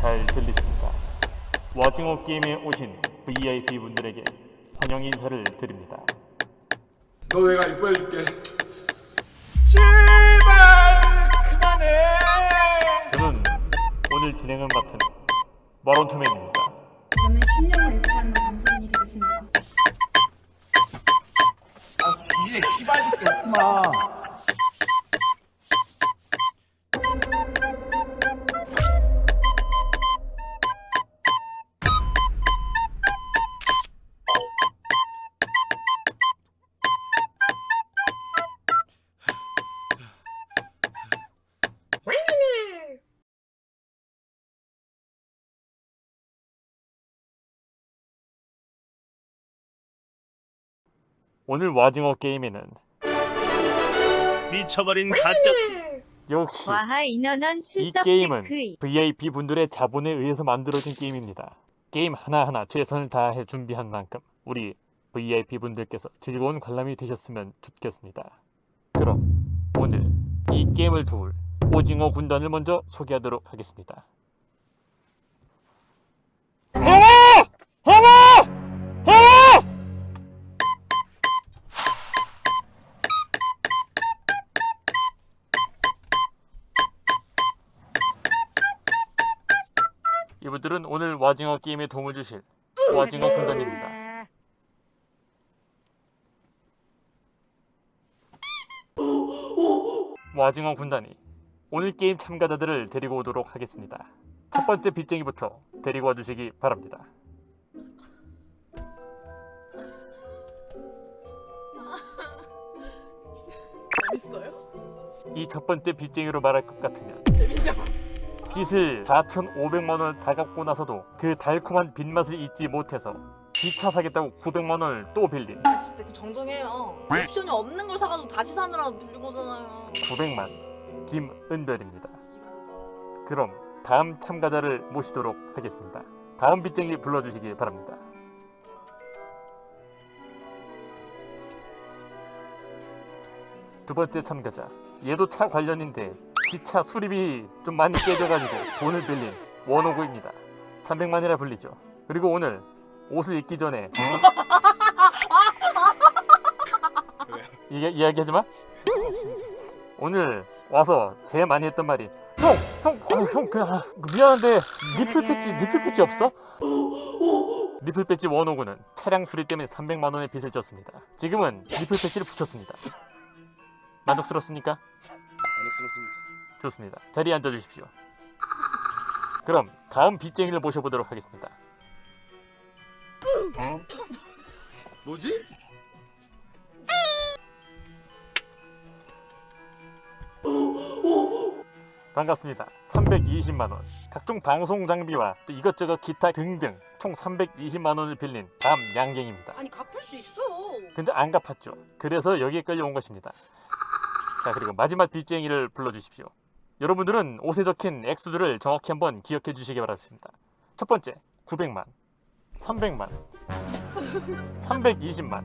잘 들리십니까? 와징어 게임에 오신 VIP 분들에게 환영 인사를 드립니다. 너 내가 이뻐해 줄게. 제발 그만해. 저는 오늘 진행을 맡은 마론투맨입니다. 저는 10년을 유치하는 방송인이 되겠습니다. 아 지지의 씨발 새끼 웃지 마. 오늘 와징어 게임에는 미쳐버린 가짜 역시 와하 인원원 이 출석 게임은 체크 VIP 분들의 자본에 의해서 만들어진 게임입니다. 게임 하나하나 최선을 다해 준비한 만큼 우리 VIP 분들께서 즐거운 관람이 되셨으면 좋겠습니다. 그럼 오늘 이 게임을 도울 오징어 군단을 먼저 소개하도록 하겠습니다. 이분들은 오늘 와징어 게임에 도움을 주실 와징어 군단입니다. 와징어 군단이 오늘 게임 참가자들을 데리고 오도록 하겠습니다. 첫 번째 빚쟁이부터 데리고 와주시기 바랍니다. 재밌어요? 이 첫 번째 빚쟁이로 말할 것 같으면 재밌냐고? 빚을 4,500만 원을 다 갚고 나서도 그 달콤한 빚맛을 잊지 못해서 기차 사겠다고 900만 원을 또 빌린 아 진짜 그 정정해요. 옵션이 없는 걸 사가지고 다시 사느라 빌린 거잖아요. 900만 김은별입니다. 그럼 다음 참가자를 모시도록 하겠습니다. 다음 빚쟁이 불러주시기 바랍니다. 두 번째 참가자 얘도 차 관련인데 기차 수리비 좀 많이 깨져가지고 돈을 빌린 원호구입니다. 300만이라 불리죠. 그리고 오늘 옷을 입기 전에 이게 이야기하지 마. 오늘 와서 제일 많이 했던 말이 형, 형, 아, 형, 그, 아, 미안한데 니플 패치, 니플 패치 없어? 니플 패치 원호구는 차량 수리 때문에 300만 원의 빚을 졌습니다. 지금은 니플 패치를 붙였습니다. 만족스럽습니까? 만족스럽습니다. 좋습니다. 자리에 앉아 주십시오. 그럼 다음 빚쟁이를 모셔보도록 하겠습니다. 뭐지? 반갑습니다. 320만 원. 각종 방송 장비와 또 이것저것 기타 등등 총 320만 원을 빌린 다음 양갱입니다. 아니 갚을 수 있어. 근데 안 갚았죠. 그래서 여기에 끌려온 것입니다. 자 그리고 마지막 빚쟁이를 불러주십시오. 여러분들은 옷에 적힌 액수들을 정확히 한번 기억해 주시기 바랍니다. 첫 번째 900만, 300만, 320만.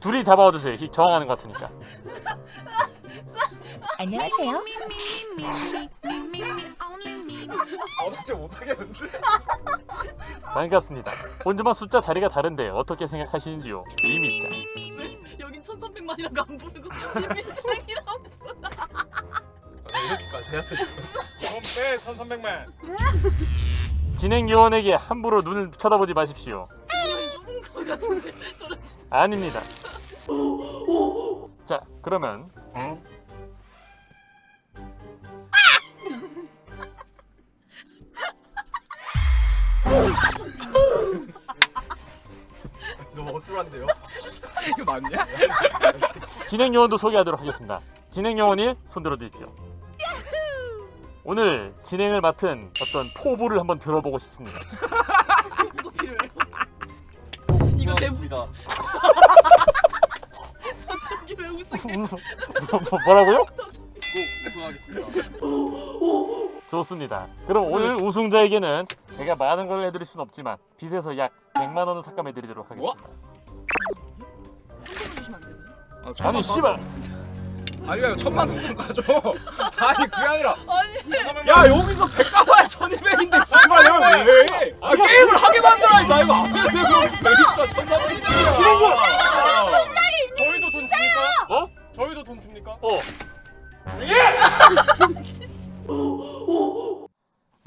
둘이 잡아주세요. 히- 저항하는 것 같으니까. 안녕하세요. 아, 나 진짜 못하겠는데? 반갑습니다. 혼자만 숫자 자리가 다른데 어떻게 생각하시는지요? 이미짱. 왜 여긴 1,300만이라고 안 부르고 민창이라고 부르나? 아, 이렇게까지 해야 돼. 그럼 빼 1,300만. 진행 요원에게 함부로 눈을 쳐다보지 마십시오. 거 같은데 저런 아닙니다. 자, 그러면 너무 어슬한데요? 이거 맞냐? 진행 요원도 소개하도록 하겠습니다. 진행 요원 1, 손 들어 주십시오. 오늘 진행을 맡은 어떤 포부를 한번 들어보고 싶습니다. 도 필요해요. 이거 대부 저쪽이 왜 우승해? 뭐- 뭐라고요? 우승하겠습니다. 좋습니다. 그럼 오늘 우승자에게는 제가 많은 걸 해드릴 순 없지만 빚에서 약 100만 원을 삭감해드리도록 하겠습니다. 돼요? 아, 아니 원 씨발 아니 왜 천만 원 가져 아니 그게 아니라. 아니. 야 여기서 백 가봐야 천이백인데 씨발 내가 왜? 아, 게임을 하게 만들어야지 나 이거 안 해서 그럼 백이니까 천만 원이야. 이런 거. 저희도 돈 줍니까? 어? 저희도 돈 줍니까? 어. 예!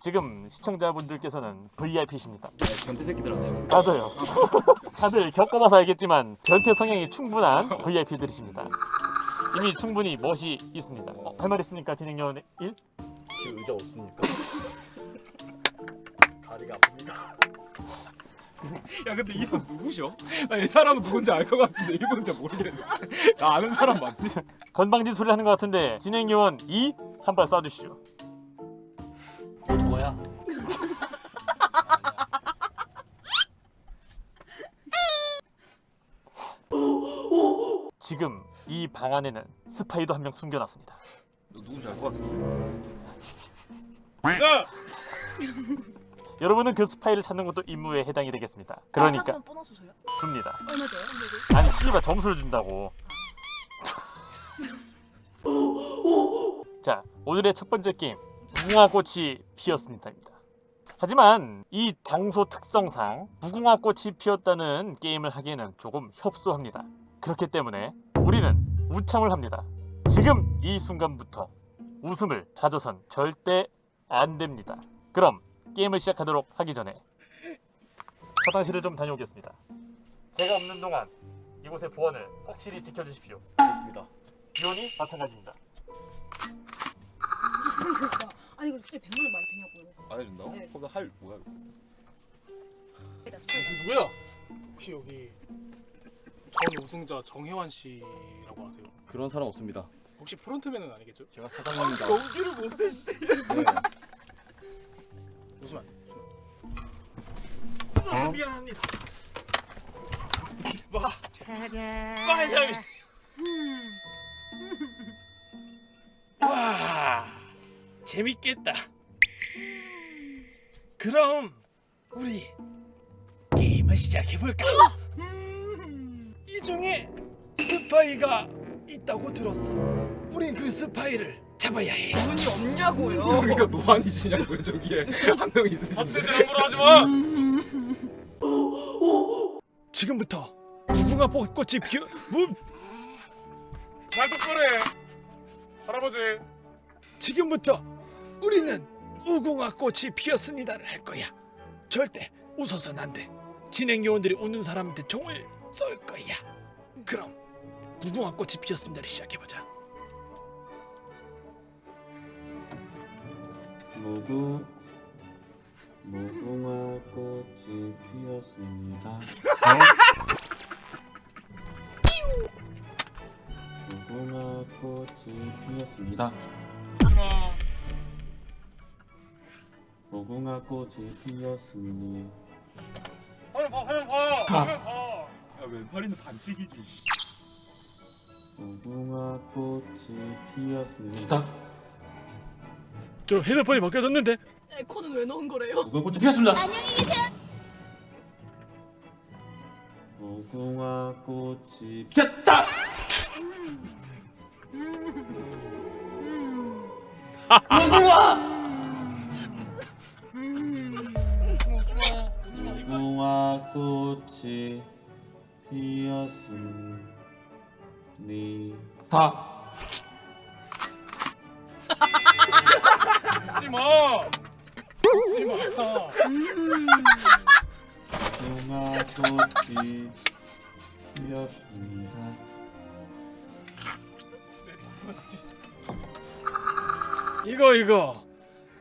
지금 시청자분들께서는 VIP십니다. 네, 변태 새끼들아 내가 맞아요. 다들 겪어봐서 알겠지만 변태 성향이 충분한 VIP들이십니다. 이미 충분히 멋이 있습니다. 어, 할말 있습니까 진행요원 1? 의자 없습니까? 다리가 아픕니까? 야 근데 이분 누구셔? 나 이 사람은 누군지 알 것 같은데 이분 진짜 모르겠네. 나 아는 사람 맞지? 건방진 소리 하는 것 같은데 진행요원 2? 한 발 쏴주시죠. 뭐야? 지금 이 방 안에는 스파이도 한 명 숨겨놨습니다. 너 누군지 알 것 같은데. 자, 여러분은 그 스파이를 찾는 것도 임무에 해당이 되겠습니다. 그러니까 찾으면 보너스 줘요? 줍니다. 얼마 줘요? 아니 씨발 점수를 준다고. 자 오늘의 첫 번째 게임 무궁화꽃이 피었습니다입니다. 하지만 이 장소 특성상 무궁화꽃이 피었다는 게임을 하기에는 조금 협소합니다. 그렇기 때문에 우리는 우참을 합니다. 지금 이 순간부터 웃음을 가져선 절대 안 됩니다. 그럼 게임을 시작하도록 하기 전에 화장실을 좀 다녀오겠습니다. 제가 없는 동안 이곳의 보안을 확실히 지켜주십시오. 알겠습니다. 기온이 마찬가지입니다. 아니 이거 진짜 100만 원 말이 되냐고요? 안 해준다고? 네. 그럼 할 뭐야? 이거? 나 스파이. 누구야? 혹시 여기 전 우승자 정혜환 씨라고 아세요? 그런 사람 없습니다. 혹시 프론트맨은 아니겠죠? 제가 사장입니다. 연기를 못해 씨. 네. 웃으면 안 돼. 아, 미안합니다. 마, 마이ami. 와, 재밌겠다. 그럼 우리 게임을 시작해 볼까? 이 중에 스파이가 있다고 들었어. 우린 그 스파이를 잡아야 해. 돈이 없냐고요? 그러니까 노안이시냐고요 저기에 한 명 있으신데. 함부로 하지 마. 지금부터 무궁화 꽃이 피어 뭐? 말 똑바로 해 할아버지 지금부터 우리는 무궁화 꽃이 피었습니다를 할 거야 절대 웃어서는 안 돼 진행 요원들이 웃는 사람한테 총을 쏠 거야. 그럼 무궁화 꽃이 피었습니다를 시작해 보자. 무궁 무궁화 꽃이 피었습니다. 무궁화 꽃이 피었습니다. 무궁화 꽃이 피었습니다. 화면 봐 화면 봐. 화면 봐 야 왼팔이는 반칙이지. 무궁화 꽃이 피었습니다. 저 핸드폰이 바뀌어졌는데 에코는 왜 넣은 거래요? 무궁화 꽃이 피었습니다. 무궁화 꽃이 피었다. 무궁화 꽃이 피었습니다. 웃지 마 웃지마 무궁화 꽃이 피었습니다. 이거 이거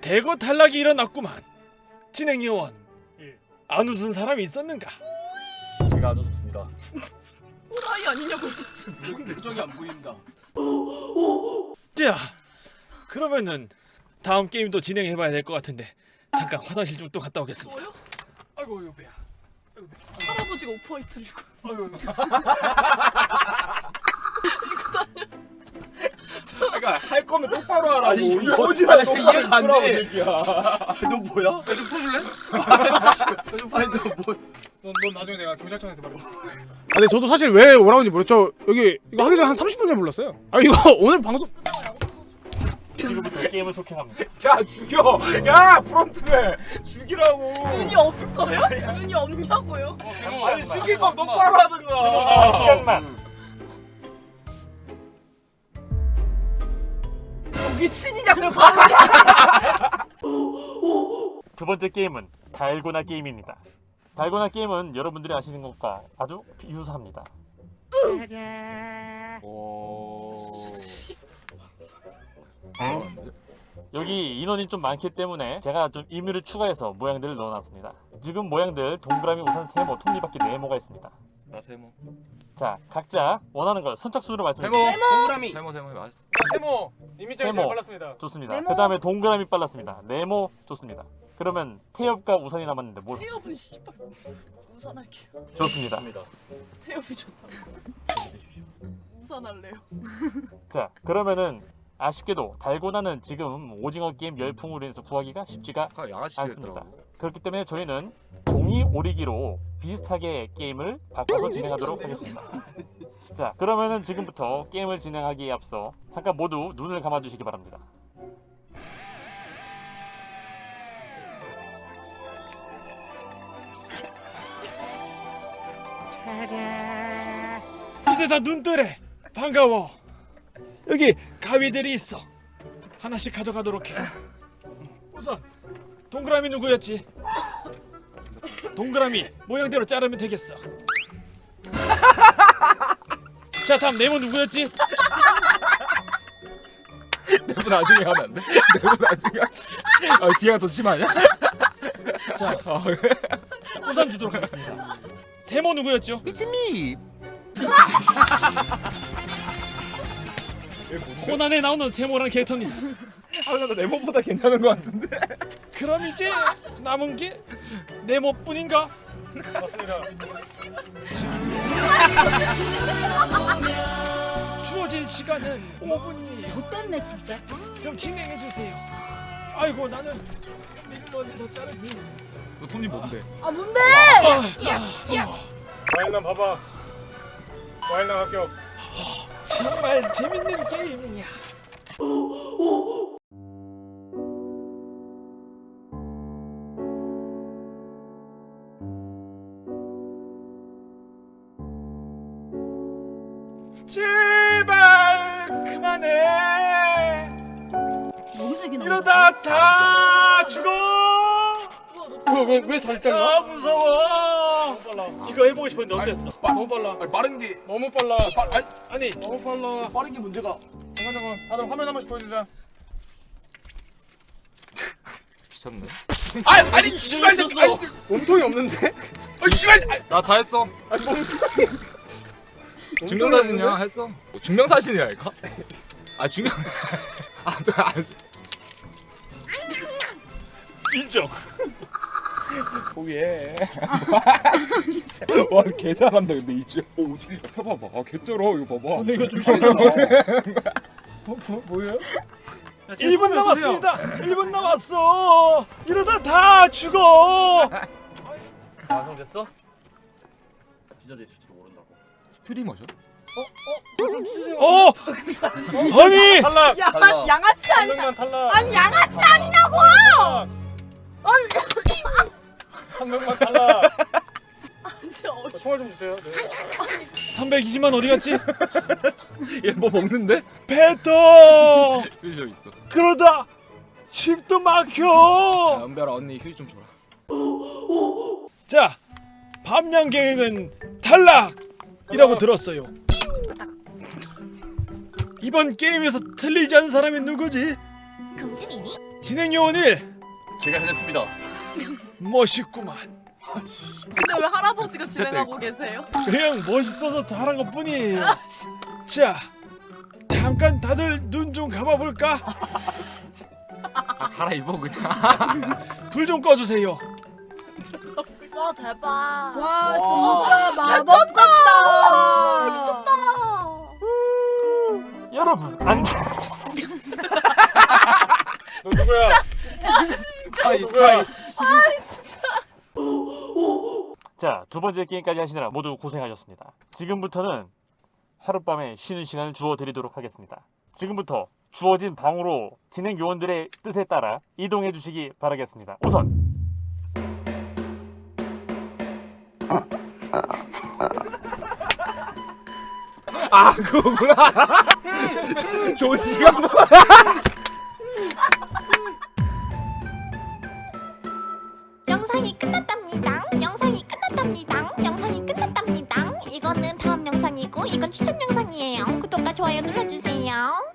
대거 탈락이 일어났구만 진행 요원 예. 안 웃은 사람이 있었는가? 안 웃었습니다. 호라이 아니냐고. 표정이 안 보인다. 자 그러면은 다음 게임도 진행해봐야 될 것 같은데 잠깐 화장실 좀 또 갔다 오겠습니다 뭐요? 아이고 이거 배야 할아버지가 오프화이트를 입고 아이고 입고 다녀. 그러니까 할 거면 똑바로 하라고. 아니, 이 이거- 똑바로 이해가 안 돼. 너 뭐야? 나좀 풀어줄래? 아니 너 뭐? 넌, 넌 나중에 내가 경찰청한테 말해 아니 저도 사실 왜 오라는지 모르겠죠 여기 이거 하기 전에 한 30분 전에 불렀어요 아 이거 오늘 방송 지금부터 게임을 속행합니다. 자 죽여. 야 프론트맨 죽이라고. 눈이 없어요? 눈이 없냐고요? 아니 시킬 거 똑바로 하든가. 시간만. 미친이냐 그래 바로 두 번째 게임은 달고나 게임입니다. 달고나 게임은 여러분들이 아시는 것과 아주 유사합니다. 오. 여기 인원이 좀 많기 때문에 제가 좀 임의를 추가해서 모양들을 넣어놨습니다. 지금 모양들 동그라미, 우산, 세모, 톱니바퀴, 네모가 있습니다. 나 세모. 자, 각자 원하는 걸 선착순으로 말씀해 세모. 주세요. 동그라미. 세모 세모 맞았어. 세모 이미지가 세모. 빨랐습니다. 좋습니다. 네모. 그 다음에 동그라미 빨랐습니다. 네모 좋습니다. 그러면 태엽과 우산이 남았는데 뭘? 태엽은 씨발 우산 할게요. 좋습니다. 태엽이 좋다. 우산 할래요. 자, 그러면은 아쉽게도 달고나는 지금 오징어 게임 열풍으로 인해서 구하기가 쉽지가 양아치 않습니다. 그렇기 때문에 저희는 종이 오리기로 비슷하게 게임을 바꿔서 진행하도록 하겠습니다. 자, 그러면은 지금부터 게임을 진행하기에 앞서 잠깐 모두 눈을 감아주시기 바랍니다. 이제 다 눈 뜨래. 반가워. 여기 가위들이 있어. 하나씩 가져가도록 해. 우선 동그라미 누구였지? 동그라미 모양대로 자르면 되겠어. 자 다음 네모 누구였지? 내부 나중에 하면 안 돼? 내부 나중에. 아 뒤가 더 심하냐? 자 아, 우선 주도록 하겠습니다. 세모 누구였죠? 코난에 나오는 세모라는 캐릭터입니다. 아나 네모보다 괜찮은 것 같은데. 그럼 이제 남은 게 네모뿐인가? 맞습니다. 주어진 시간은 5분이에요. 못됐네 진짜. 그럼 진행해 주세요. 아이고 나는 일본에서 자르지. 너 톱니 뭔데? 아 뭔데? 와일남 봐봐. 와일남 합격. 정말 재밌는 게임이야. 제발 그만해. 여기서 이게 나온 이러다 다 죽어. 왜왜 살짝 아 무서워. 이거 해보고 싶었는데 어땠어? 너무 빨라. 아니, 빠른 게 너무 빨라. 빠, 아니 아니 너무 빨라. 빠른 게 문제가. 잠깐 잠깐. 다들 화면 한 번씩 보여주자. 미쳤네. 아니 아니 씨발 새끼. 아니 몸통이 없는데? 어, 씨발. 나다 했어. 아니 몸통이. 증명사진이야 했어. 뭐 증명사진이랄까? 아 증명. 아, 또 안. 인정. 포기해. 와, 개 잘한다 근데 이제. 오, 어떻게 펴봐봐. 아, 개 쩔어 이거 봐봐. 근데 이거 좀 심하다. 뭐, 뭐, 뭐예요? 1분 남았습니다. 1분 남았어. 이러다 다 죽어. 완성됐어? 스트리머죠? 어? 아니 탈락. 야 양아치 한 아니 명만 탈락. 아니 양아치 아니냐고. 아니 한 명만. 진짜 어- 총알 좀 주세요. 네. 320만 어디 갔지? 얘 뭐 먹는데? 뱉어. 휴지 있어. 그러다 야, 막혀. 은별아 언니 휴지 좀 줘라. 자, 밤양 계획은 탈락이라고 들었어요. 이번 게임에서 틀리지 않은 사람이 누구지? 경진이니? 진행 요원 1 제가 해냈습니다. 멋있구만. 근데 왜 할아버지가 진짜 진행하고 계세요? 그냥 멋있어서 잘한 것 뿐이에요. 자, 잠깐 다들 눈 좀 감아볼까? 아, 갈아입어 그냥. 불 좀 꺼주세요. 와 대박. 와 진짜 마법 같다. 미쳤다. 여러분 앉아. 너 누구야? 스파이 누구야? 자, 두 번째 게임까지 하시느라 모두 고생하셨습니다. 지금부터는 하룻밤에 쉬는 시간을 주어 드리도록 하겠습니다. 지금부터 주어진 방으로 진행 요원들의 뜻에 따라 이동해 주시기 바라겠습니다. 우선 아 그거구나. 좋은 시간. 영상이 끝났답니다. 영상이 끝났답니다. 영상이 끝났답니다. 이거는 다음 영상이고 이건 추천 영상이에요. 구독과 좋아요 눌러주세요.